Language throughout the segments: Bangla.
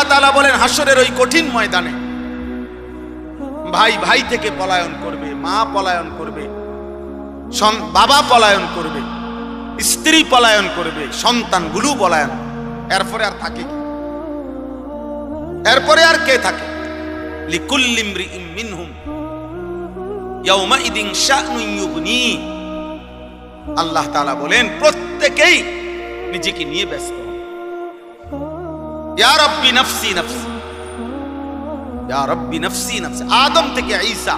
আল্লাহ তাআলা বলেন হাসরের ওই কঠিন ময়দানে ভাই ভাই থেকে পলায়ন করবে, মা পলায়ন করবে বাবা পলায়ন করবে, স্ত্রী পলায়ন করবে, সন্তানগুলো পলায়ন এরপরে আর থাকে কি? এরপরে আর কে থাকে? আল্লাহ তাআলা বলেন, প্রত্যেকেই নিজেকে নিয়ে ব্যস্ত। ইয়া রব্বি নফসি নফসি ইয়া রব্বি নফসি নফসি আদম থেকে ঈসা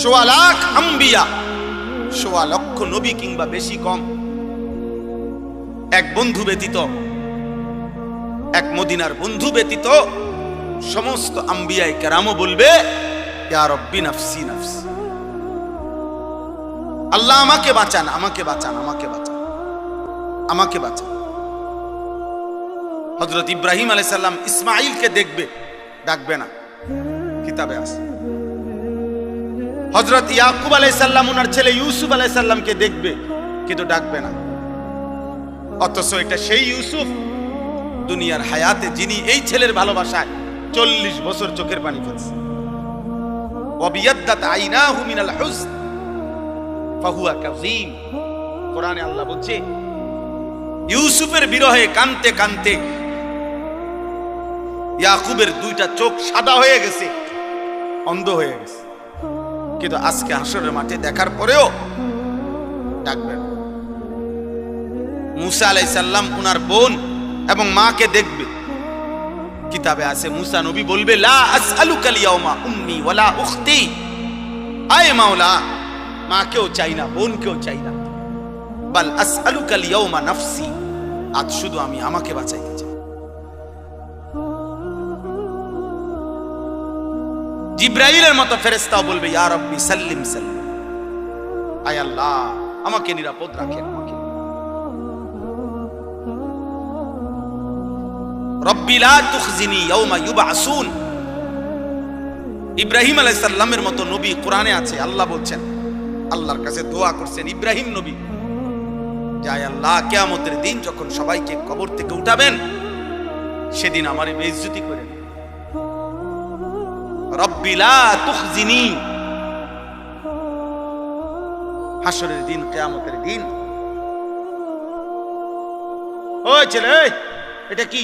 সোয়া লাখ আম্বিয়া সোয়া লক্ষ নবী কিংবা বেশি কম এক বন্ধু ব্যতীত, এক মদিনার বন্ধু ব্যতীত সমস্ত আম্বিয়াই কেরামও বলবে, ইয়া রব্বি নফসি নফসি। আল্লাহ আমাকে বাঁচান আমাকে বাঁচান আমাকে বাঁচান আমাকে বাঁচান। হজরত ইব্রাহিম আলাইসাল্লাম ইসমাইলকে দেখবে, ডাকবে না। কিতাবে আছে। হজরত ইয়াকুব আলাইসাল্লাম ওনার ছেলে ইউসুফ আলাইসাল্লামকে দেখবে, কিন্তু ডাকবে না। অথচ এটা সেই ইউসুফ, দুনিয়ার হায়াতে যিনি এই ছেলের ভালোবাসায় চল্লিশ বছর চোখের পানি ফেলছে। কোরআনে আল্লাহ বলছে, ইউসুফের বিরহে কানতে কানতে ইয়াকুবের দুইটা চোখ সাদা হয়ে গেছে, অন্ধ হয়ে গেছে। কিন্তু আজকে হাসরের মাঠে দেখার পরেও ডাকবেন। মুসা আলাই সাল্লাম উনার বোন এবং মাকে দেখবে। কিতাবে আছে, মুসা নবী বলবে, লা আসআলুকাল ইয়াউমা উম্মি ওয়ালা উখতি। আয় মাওলা, মাকেও চাই না, বোনকেও চাই না। বাল আসআলুকাল ইয়াউমা নাফসি, আজ শুধু আমি আমাকে বাঁচাইতে চাই। জিব্রাইলের মতো ফেরেস্তাও বলবে, ইয়া সাল্লিম সাল্লিম। আয় আল্লাহ, আমাকে নিরাপদ রাখেন, আমাকে রব্বি লা তুখজিনি ইয়াউমা ইউবআসুন ইব্রাহিম আলাইহিস সালামের মতো নবী কোরআনে আছে, আল্লাহ বলছেন, আল্লাহর কাছে দোয়া করছেন, ইব্রাহিম নবী। যায় আল্লাহ, কিয়ামতের দিন যখন সবাইকে কবর থেকে উঠাবেন, সেদিন আমারে বেইজ্জতি করেন। রব্বি লা তুখজিনি। হাসরের দিন, কিয়ামতের দিন। ওই ছেলে এটা কি?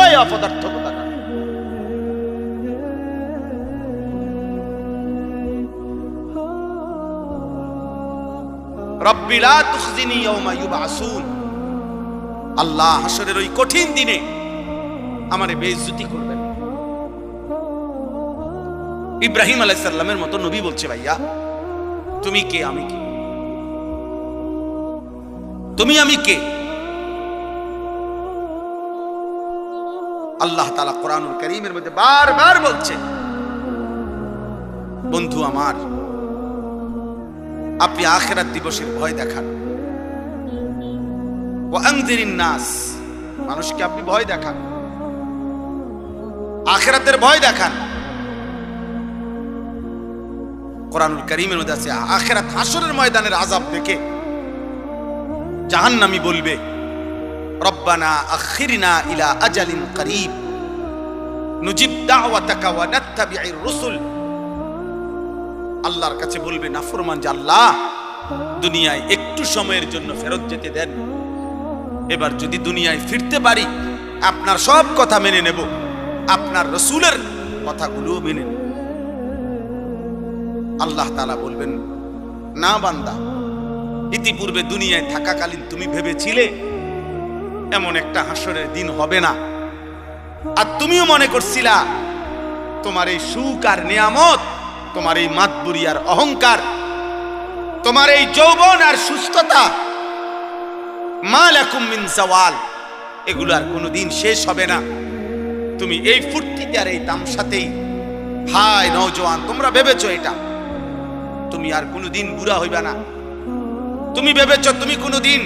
ওই অপদার্থ কোথাকার রব্বি লা তুখজিনি ইয়াউমা ইউবআসুন আল্লাহ হাসরের ওই কঠিন দিনে আমারে বেইজ্জতি করবেন। ইব্রাহিম আলাইসাল্লামের মতো নবী বলছে, ভাইয়া, তুমি কে? আমি কে? তুমি আমি কে? আল্লাহ তালা কোরআনুল করিমের মধ্যে বারবার বলছে, বন্ধু আমার, আপনি আখেরাত দিবসের ভয় দেখান। নাস, মানুষকে আপনি ভয় দেখান। আখেরাতের ভয় দেখান। কোরআনুল করিমের মধ্যে আছে, আখেরাত হাসরের ময়দানের আজাব দেখে জাহান্নামি বলবে, রব্বানা আখিরিনা ইলা আজালিন করিব। নুজিব দাওয়াতাকা ওয়া নাত্তাবিউর রুসুল। আল্লাহর কাছে বলবে নাফরমান যে আল্লাহ, দুনিয়ায় একটু সময়ের জন্য ফেরত যেতে দেন। এবার যদি দুনিয়ায় ফিরতে পারি, আপনার সব কথা মেনে নেব। আপনার রসুলের কথাগুলোও মেনে নেব। আল্লাহ তালা বলবেন, না বান্দা, ইতিপূর্বে দুনিয়ায় থাকাকালীন তুমি ভেবেছিলে এমন একটা হাসরের দিন হবে না। আর তুমিও মনে করছিলা, তোমার এই সুখ আর নিয়ামত, তোমার এই মাতবুরি আর অহংকার, তোমার এই যৌবন আর সুস্থতা মাল মিন সওয়াল এগুলো আর কোনোদিন শেষ হবে না। তুমি এই ফুর্তিতে আর এই তামসাতেই হাই নওজোয়ান, তোমরা ভেবেছো এটা? তুমি আর কোনোদিন বুড়া হইবে না। তুমি ভেবেছ তুমি কোনোদিন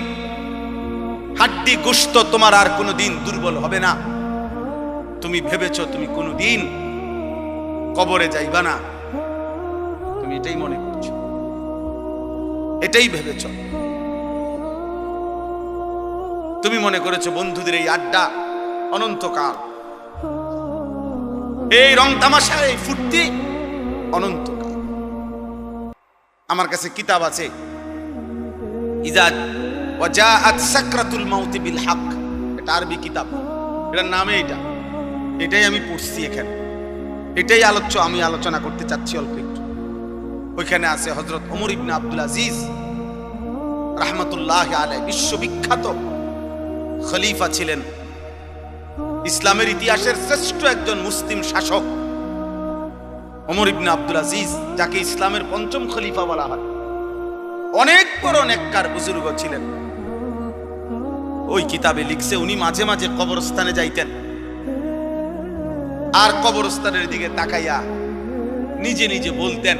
হাড্ডি গোস্ত তোমার আর কোনোদিন দুর্বল হবে না। তুমি ভেবেছ তুমি কোনোদিন কবরে যাইবা না। তুমি এটাই মনে করছ। এটাই ভেবেছ। তুমি মনে করেছ, বন্ধুদের এই আড্ডা অনন্তকাল। এই রং তামাশা এই ফুর্তি অনন্তকাল আমার কাছে কিতাব আছে। সাকরাতুল মাউতি বিল এটা আরবি কিতাব। এটার নামে এটা। এটাই আমি পড়ছি এখানে। এটাই আলোচ্য, আমি আলোচনা করতে চাচ্ছি অল্প একটু। ওইখানে আছে হজরত রাহমাতুল্লাহ আলাই বিশ্ববিখ্যাত খলিফা ছিলেন। ইসলামের ইতিহাসের শ্রেষ্ঠ একজন মুসলিম শাসক। ওমর ইবনে আব্দুল আজিজ, যাকে ইসলামের পঞ্চম খলিফা বলা হয়। অনেক বড় নেককার বুজুর্গ ছিলেন। ওই কিতাবে লিখছে, উনি মাঝে মাঝে কবরস্থানে যাইতেন। আর কবরস্থানের দিকে তাকাইয়া নিজে নিজে বলতেন,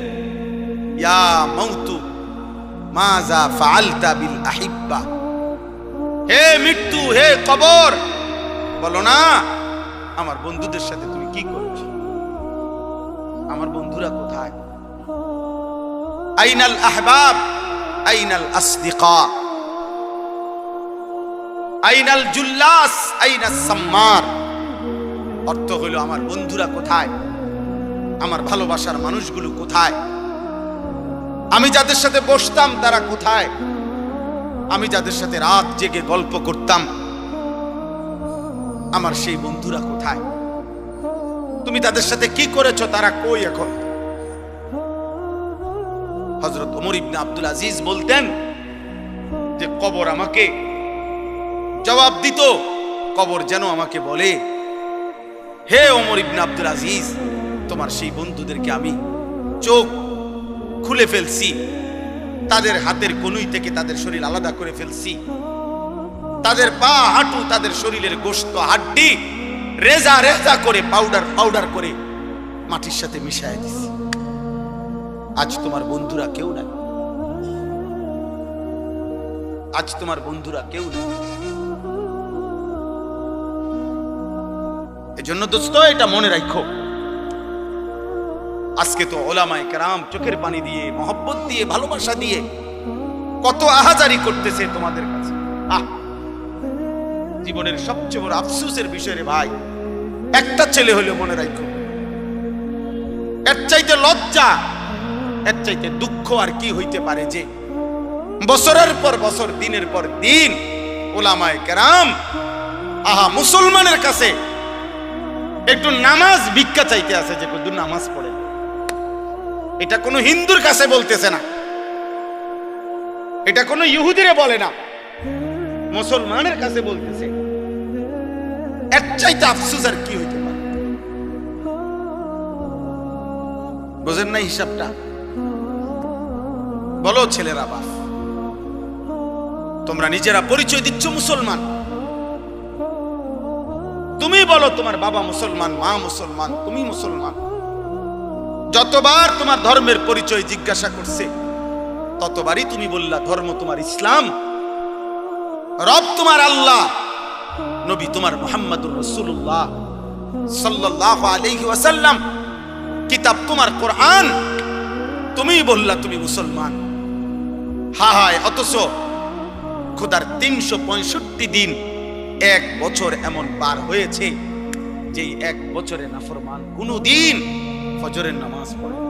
ইয়া হে মৃত্যু, হে কবর! বলো না, আমার বন্ধুদের সাথে আমার বন্ধুরা কোথায়? আইনাল আহবাব, আইনাল আসদিকা। আইনাল জুল্লাস, আইনাস সাম্মার। অর্থ হলো আমার বন্ধুরা কোথায়? আমার ভালোবাসার মানুষগুলো কোথায়? আমি যাদের সাথে বসতাম, তারা কোথায়? আমি যাদের সাথে রাত জেগে গল্প করতাম, আমার সেই বন্ধুরা কোথায়? তুমি তাদের সাথে কি করেছ? তারা কই এখন? হজরত ওমর ইবনে আব্দুল আজিজ বলতেন যে, কবর আমাকে জবাব দিত। কবর যেন আমাকে বলে, হে ওমর ইবনে আব্দুল আজিজ, তোমার সেই বন্ধুদেরকে আমি চোখ খুলে ফেলছি। তাদের হাতের কনুই থেকে তাদের শরীর আলাদা করে ফেলছি। তাদের পা হাঁটু তাদের শরীরের গোস্ত হাড্ডি রেজা রেজা করে পাউডার পাউডার করে মাটির সাথে মিশায় দিছি। আজ তোমার বন্ধুরা কেউ নাই। আজ তোমার বন্ধুরা কেউ নেই। এজন্য দোস্ত, এটা মনে রাখো। আজকে তো ওলামায় কেরাম চোখের পানি দিয়ে, মহব্বত দিয়ে, ভালোবাসা দিয়ে কত আহাজারি করতেছে তোমাদের জীবনের সবচেয়ে বড় আফসোসের বিষয় রে ভাই। একটা ছেলে হলেও মনে রাখো। এর চাইতে লজ্জা, এর চাইতে দুঃখ আর কি হইতে পারে যে বছরের পর বছর, দিনের পর দিন ওলামায় কেরাম, আহা, মুসলমানের কাছে একটু নামাজ ভিক্ষা চাইতে আছে যে কত নামাজ পড়ে। এটা কোনো হিন্দুর কাছে বলতেছে না। এটা কোনো ইহুদিরে বলে না। মুসলমানের কাছে বলতেছে। এর চাইতে আর কি হইতে পারে? বোঝেন না হিসাবটা? বলো, ছেলেরা, বাপ। তোমরা নিজেরা পরিচয় দিচ্ছ মুসলমান। তুমি বলো, তোমার বাবা মুসলমান, মা মুসলমান, তুমি মুসলমান। যতবার তোমার ধর্মের পরিচয় জিজ্ঞাসা করছে, ততবারই তুমি বললা, ধর্ম তোমার ইসলাম, রব তোমার আল্লাহ। নবী, তোমার মোহাম্মদুর রসুল্লাহ সাল্লাহ আলাইহি ওয়াসাল্লাম। কিতাব তোমার কোরআন। তুমি বললা তুমি মুসলমান। হা হায় অথচ খোদার তিনশো পঁয়ষট্টি দিন এক বছর এমন পার হয়েছে যে এক বছরে নাফরমান কোনদিন ফজরের নামাজ পড়ে।